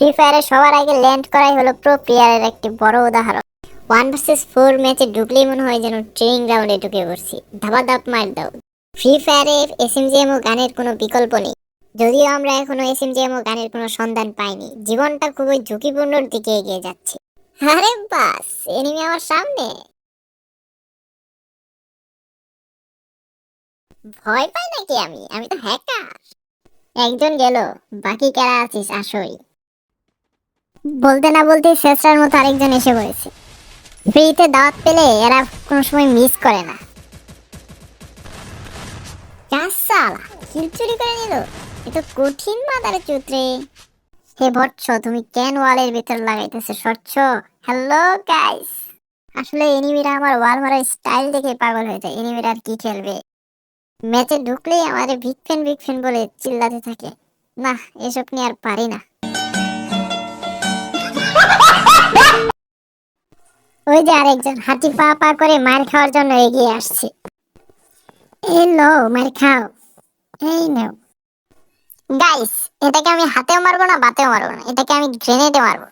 Free ফায়ারে সবার আগে land করাই হলো প্রো প্লেয়ারের একটি বড় উদাহরণ। ওয়ান ভার্সেস ফোর ম্যাচে ঢুকলেই মনে হয় যেন ট্রেনিং গ্রাউন্ডে ঢুকে পড়ছি। ধাবা ধাপ মার দাও। ফ্রি ফায়ারে এসএমজিএম ও গানের কোনো বিকল্প নেই। যদিও আমরা এখনও এসএমজিএম ও গানের কোনো সন্ধান পাইনি। জীবনটা খুবই ঝুঁকিপূর্ণর দিকে এগিয়ে যাচ্ছে। আরে বাস এনিমি আমার সামনে। ভয় পাই নাকি আমি? আমি তো হ্যাকার একজন গেল, বাকি কারা আছিস আসই। বলতে না বলতে শেষরার মতো আরেকজন এসে পড়েছে ফ্রিতে দাওয়াত পেলে এরা কোনো সময় মিস করে না। চুরি করে নিল। চুত্রে হে তুমি কেন ওয়ালের লাগাইতেছে, স্বচ্ছ? হ্যালো গাইস আসলে এনিমিরা আমার ওয়াল মারার স্টাইল দেখে পাগল হয়ে যায়। এনিমিরা আর কি খেলবে? ম্যাচে ঢুকলেই আমারে বিগ ফ্যান বিগ ফ্যান বলে চিল্লাতে থাকে। না এসব নিয়ে আর পারি না। ওই যে আরেকজন হাতি পা পা করে মার খাওয়ার জন্য এগিয়ে আসছে। এই লো মার খাও। এই নাও। গাইস এটাকে আমি হাতেও মারবো না, বাতেও মারবো না। এটাকে আমি গ্রেনেডে মারবো।